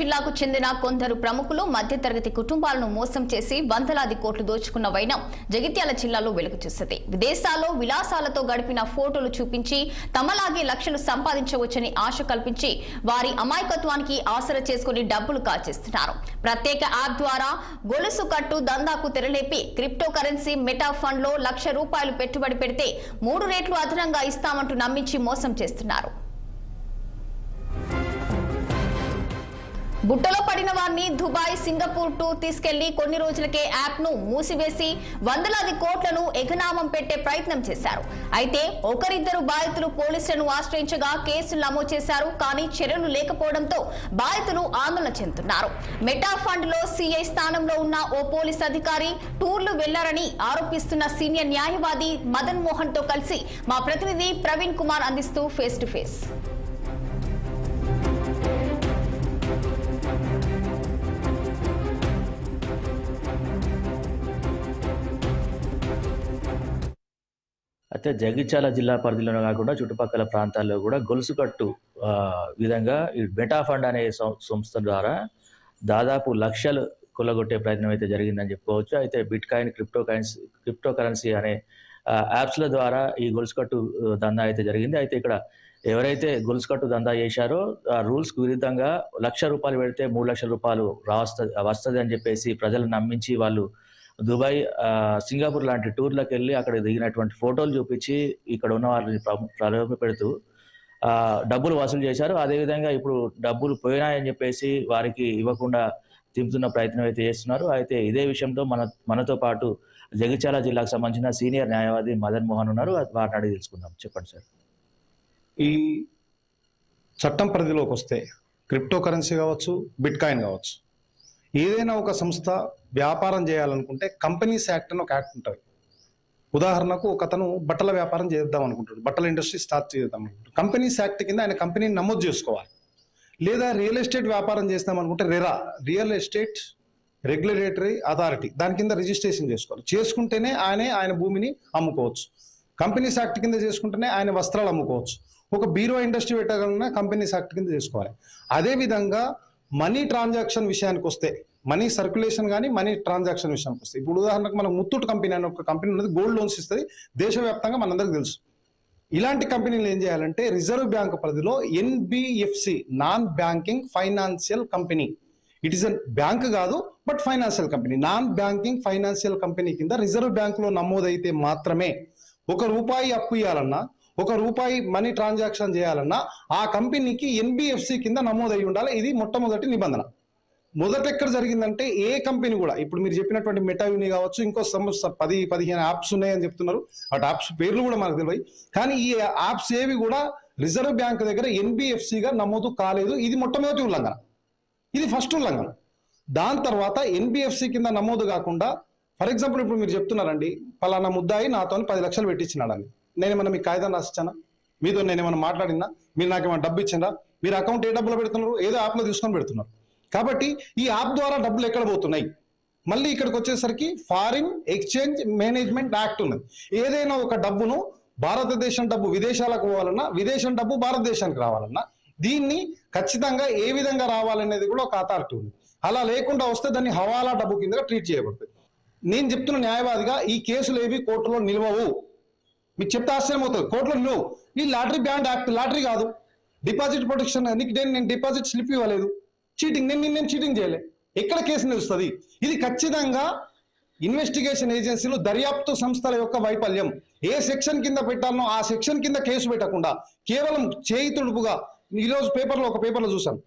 జిల్లాకు చెందిన కొందరు ప్రముఖులు మధ్యతరగతి కుటుంబాలను మోసం చేసి వందలాది కోట్లు దోచుకున్న వైనం జగిత్యాల జిల్లాలో వెలుగు చూసింది. విదేశాల్లో విలాసాలతో గడిపిన ఫోటోలు చూపించి తమలాగే లక్షలు సంపాదించవచ్చని ఆశ కల్పించి వారి అమాయకత్వానికి ఆసర చేసుకుని డబ్బులు కాల్చేస్తున్నారు. ప్రత్యేక యాప్ ద్వారా గొలుసు కట్టు దందాకు తెరలేపి క్రిప్టో కరెన్సీ మెటా ఫండ్లో లక్ష రూపాయలు పెట్టుబడి పెడితే మూడు రేట్లు అదనంగా ఇస్తామంటూ నమ్మించి మోసం చేస్తున్నారు. బుట్టలో పడిన వారిని దుబాయ్ సింగపూర్ టు తీసుకెళ్ళి కొన్ని రోజులకే యాప్ను మూసివేసి వందలాది కోట్లను ఎగనామం పెట్టే ప్రయత్నం చేశారు. అయితే ఒకరిద్దరు బాధితులు పోలీసులను ఆశ్రయించగా కేసులు నమోదు చేశారు. కానీ చర్యలు లేకపోవడంతో బాధితులు ఆందోళన చెందుతున్నారు. మెటా ఫండ్లో సీఐ స్థానంలో ఉన్న ఓ పోలీస్ అధికారి టూర్లు వెళ్ళారని ఆరోపిస్తున్న సీనియర్ న్యాయవాది మదన్ మోహన్తో కలిసి మా ప్రతినిధి ప్రవీణ్ కుమార్ అందిస్తూ ఫేస్ టు ఫేస్ అయితే జగిత్యాల జిల్లా పరిధిలోనే కాకుండా చుట్టుపక్కల ప్రాంతాల్లో కూడా గొలుసు కట్టు విధంగా ఈ బెటా ఫండ్ అనే సం- సంస్థ ద్వారా దాదాపు లక్షలు కొల్లగొట్టే ప్రయత్నం అయితే జరిగిందని చెప్పుకోవచ్చు. అయితే bitcoin cryptocurrency cryptocurrency అనే యాప్స్ల ద్వారా ఈ గొలుసు కట్టు దందా అయితే జరిగింది. అయితే ఇక్కడ ఎవరైతే గొలుసు కట్టు దందా చేశారో ఆ రూల్స్కు విరుద్ధంగా లక్ష రూపాయలు పెడితే మూడు లక్షల రూపాయలు రావస్తుంది వస్తుంది అని చెప్పేసి ప్రజలు నమ్మించి వాళ్ళు దుబాయ్ సింగపూర్ లాంటి టూర్లకు వెళ్ళి అక్కడ దిగినటువంటి ఫోటోలు చూపించి ఇక్కడ ఉన్న వారిని ప్రలోభ పెడుతూ డబ్బులు వసూలు చేశారు. అదేవిధంగా ఇప్పుడు డబ్బులు పోయినాయని చెప్పేసి వారికి ఇవ్వకుండా తింపుతున్న ప్రయత్నం అయితే చేస్తున్నారు. అయితే ఇదే విషయంతో మన మనతో పాటు జగిత్యాల జిల్లాకు సంబంధించిన సీనియర్ న్యాయవాది మదన్ మోహన్ ఉన్నారు. వారిని అడిగి తెలుసుకుందాం. చెప్పండి సార్. ఈ చట్టం పరిధిలోకి వస్తే క్రిప్టో కరెన్సీ కావచ్చు బిట్ కాయిన్ కావచ్చు ఏదైనా ఒక సంస్థ వ్యాపారం చేయాలనుకుంటే కంపెనీస్ యాక్ట్ అని ఒక యాక్ట్ ఉంటుంది. ఉదాహరణకు ఒక అతను బట్టల వ్యాపారం చేద్దాం అనుకుంటాడు. బట్టల ఇండస్ట్రీ స్టార్ట్ చేద్దాం అనుకుంటాడు. కంపెనీస్ యాక్ట్ కింద ఆయన కంపెనీని నమోదు చేసుకోవాలి. లేదా రియల్ ఎస్టేట్ వ్యాపారం చేస్తాం అనుకుంటే RERA real estate regulatory authority దాని కింద రిజిస్ట్రేషన్ చేసుకోవాలి. చేసుకుంటేనే ఆయనే ఆయన భూమిని అమ్ముకోవచ్చు. కంపెనీస్ యాక్ట్ కింద చేసుకుంటేనే ఆయన వస్త్రాలు అమ్ముకోవచ్చు. ఒక బీరో ఇండస్ట్రీ పెట్టగలన? కంపెనీస్ యాక్ట్ కింద చేసుకోవాలి. అదే విధంగా మనీ ట్రాన్సాక్షన్ విషయానికి వస్తే మనీ సర్క్యులేషన్ కానీ మనీ ట్రాన్సాక్షన్ విషయానికి వస్తే ఇప్పుడు ఉదాహరణకు మనం ముత్తూట్ కంపెనీ అనే ఒక కంపెనీ ఉన్నది గోల్డ్ లోన్స్ ఇస్తుంది దేశవ్యాప్తంగా మనందరికి తెలుసు. ఇలాంటి కంపెనీలు ఏం చేయాలంటే రిజర్వ్ బ్యాంక్ పరిధిలో NBFC non banking financial company. It is bank కాదు but financial company. Non banking financial company కింద రిజర్వ్ బ్యాంకులో నమోదైతే మాత్రమే ఒక రూపాయి అప్పు ఇవ్వాలన్నా ఒక రూపాయి మనీ ట్రాన్సాక్షన్ చేయాలన్నా ఆ కంపెనీకి ఎన్బిఎఫ్సి కింద నమోదై ఉండాలి. ఇది మొట్టమొదటి నిబంధన. మొదట ఎక్కడ జరిగిందంటే ఏ కంపెనీ కూడా ఇప్పుడు మీరు చెప్పినటువంటి మెటాయూని కావచ్చు ఇంకో సంస్థ పది పదిహేను యాప్స్ ఉన్నాయని చెప్తున్నారు. ఆ యాప్స్ పేర్లు కూడా మనకు తెలియదు కానీ ఈ యాప్స్ ఏవి కూడా రిజర్వ్ బ్యాంక్ దగ్గర ఎన్బిఎఫ్సిగా నమోదు కాలేదు. ఇది మొట్టమొదటి ఉల్లంఘన. ఇది ఫస్ట్ ఉల్లంఘన. దాని తర్వాత ఎన్బిఎఫ్సి కింద నమోదు కాకుండా ఫర్ ఎగ్జాంపుల్ ఇప్పుడు మీరు చెప్తున్నారండి పలానా ముద్దాయి నాతో పది లక్షలు పెట్టించినాడని. నేను మీ కాగితం రాసిచ్చానా? మీతో నేను ఏమైనా మాట్లాడినా మీరు నాకు ఏమైనా డబ్బు ఇచ్చినా మీరు అకౌంట్ ఏ డబ్బులో పెడుతున్నారు? ఏదో యాప్లో తీసుకొని పెడుతున్నారు. కాబట్టి ఈ యాప్ ద్వారా డబ్బులు ఎక్కడ పోతున్నాయి? మళ్ళీ ఇక్కడికి వచ్చేసరికి ఫారిన్ ఎక్స్చేంజ్ మేనేజ్మెంట్ యాక్ట్ ఉన్నది. ఏదైనా ఒక డబ్బును భారతదేశం డబ్బు విదేశాలకు పోవాలన్నా విదేశం డబ్బు భారతదేశానికి రావాలన్నా దీన్ని ఖచ్చితంగా ఏ విధంగా రావాలనేది కూడా ఒక అథారిటీ ఉంది అలా లేకుండా వస్తే దాన్ని హవాలా డబ్బు కింద ట్రీట్ చేయబడుతుంది నేను చెప్తున్న న్యాయవాదిగా ఈ కేసులు ఏవి కోర్టులో నిలవవు. మీకు చెప్తే ఆశ్చర్యం అవుతుంది. కోర్టులో నిలవు ఈ లాటరీ బ్యాండ్ యాక్ట్ లాటరీ కాదు. డిపాజిట్ ప్రొటెక్షన్ నీకు నేను నేను డిపాజిట్ స్లిప్ ఇవ్వలేదు. చీటింగ్ నేను నేను చీటింగ్ చేయలే. ఎక్కడ కేసు నిలుస్తుంది? ఇది ఖచ్చితంగా ఇన్వెస్టిగేషన్ ఏజెన్సీలు దర్యాప్తు సంస్థల యొక్క వైఫల్యం. ఏ సెక్షన్ కింద పెట్టాలనో ఆ సెక్షన్ కింద కేసు పెట్టకుండా కేవలం చేయి తుడుపుగా ఈరోజు పేపర్లో ఒక పేపర్లో చూసాను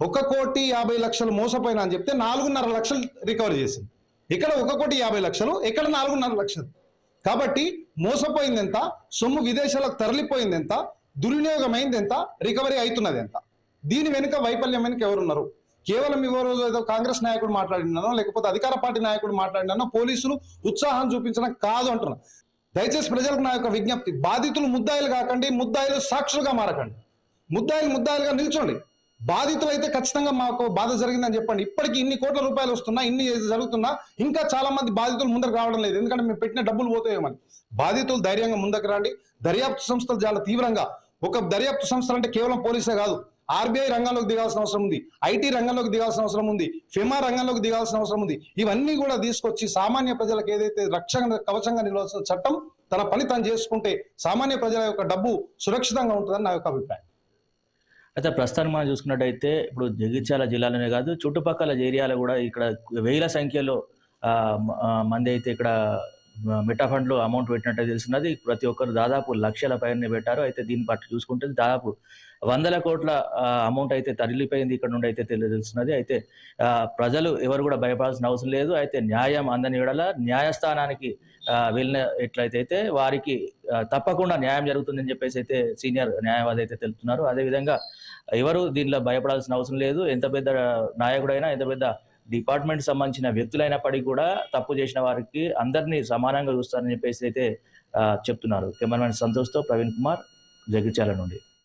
ఒక కోటి యాభై లక్షలు మోసపోయినా అని చెప్తే నాలుగున్నర లక్షలు రికవరీ చేసింది. ఇక్కడ ఒక కోటి యాభై లక్షలు ఇక్కడ నాలుగున్నర లక్షలు? కాబట్టి మోసపోయింది ఎంత సొమ్ము విదేశాలకు తరలిపోయింది ఎంత దుర్వినియోగమైంది ఎంత రికవరీ అవుతున్నది ఎంత దీని వెనుక వైఫల్యం వెనుక ఎవరున్నారు? కేవలం ఎవరు ఏదో కాంగ్రెస్ నాయకుడు మాట్లాడినానో లేకపోతే అధికార పార్టీ నాయకుడు మాట్లాడినానో పోలీసులు ఉత్సాహం చూపించడం కాదు అంటున్నా దయచేసి ప్రజలకు నా యొక్క విజ్ఞప్తి బాధితులు ముద్దాయిలు కాకండి ముద్దాయిలు సాక్షులుగా మారకండి. ముద్దాయిలు ముద్దాయిలుగా నిల్చోండి. బాధితులు అయితే ఖచ్చితంగా మాకు బాధ జరిగిందని చెప్పండి. ఇప్పటికి ఇన్ని కోట్ల రూపాయలు వస్తున్నా ఇన్ని జరుగుతున్నా ఇంకా చాలా మంది బాధితులు ముందరకు రావడం లేదు. ఎందుకంటే మేము పెట్టిన డబ్బులు పోతాయేమని బాధితులు ధైర్యంగా ముందకు రండి. దర్యాప్తు సంస్థలు చాలా తీవ్రంగా. ఒక దర్యాప్తు సంస్థలు అంటే కేవలం పోలీసే కాదు. ఆర్బీఐ రంగంలోకి దిగాల్సిన అవసరం ఉంది. ఐటీ రంగంలోకి దిగాల్సిన అవసరం ఉంది. ఫిమా రంగంలోకి దిగాల్సిన అవసరం ఉంది. ఇవన్నీ కూడా తీసుకొచ్చి సామాన్య ప్రజలకు ఏదైతే రక్షణ కవచంగా నిలవాల్సిన చట్టం తన పని తను చేసుకుంటే సామాన్య ప్రజల యొక్క డబ్బు సురక్షితంగా ఉంటుందని నా యొక్క అభిప్రాయం. అయితే ప్రస్తుతానికి మనం చూసుకున్నట్టయితే ఇప్పుడు జగిత్యాల జిల్లాలోనే కాదు చుట్టుపక్కల ఏరియాలో కూడా ఇక్కడ వేల సంఖ్యలో మంది అయితే ఇక్కడ మిట్టా ఫండ్లో అమౌంట్ పెట్టినట్టు తెలుస్తున్నది. ప్రతి ఒక్కరు దాదాపు లక్షల పైన పెట్టారు. అయితే దీన్ని బట్టి చూసుకుంటే దాదాపు వందల కోట్ల అమౌంట్ అయితే తరలిపోయింది ఇక్కడ నుండి అయితే తెలిసినది అయితే ప్రజలు ఎవరు కూడా భయపడాల్సిన అవసరం లేదు. అయితే న్యాయం అందని విడల న్యాయస్థానానికి వెళ్ళిన ఎట్లయితే అయితే వారికి తప్పకుండా న్యాయం జరుగుతుందని చెప్పేసి అయితే సీనియర్ న్యాయవాది అయితే తెలుపుతున్నారు. అదేవిధంగా ఎవరు దీనిలో భయపడాల్సిన అవసరం లేదు. ఎంత పెద్ద నాయకుడైనా ఎంత పెద్ద డిపార్ట్మెంట్ సంబంధించిన వ్యక్తులైనప్పటికీ కూడా తప్పు చేసిన వారికి అందరినీ సమానంగా చూస్తారని చెప్పేసి అయితే చెప్తున్నారు. కెమెరామెన్ సంతోష్తో ప్రవీణ్ కుమార్ జగిత్యాల నుండి.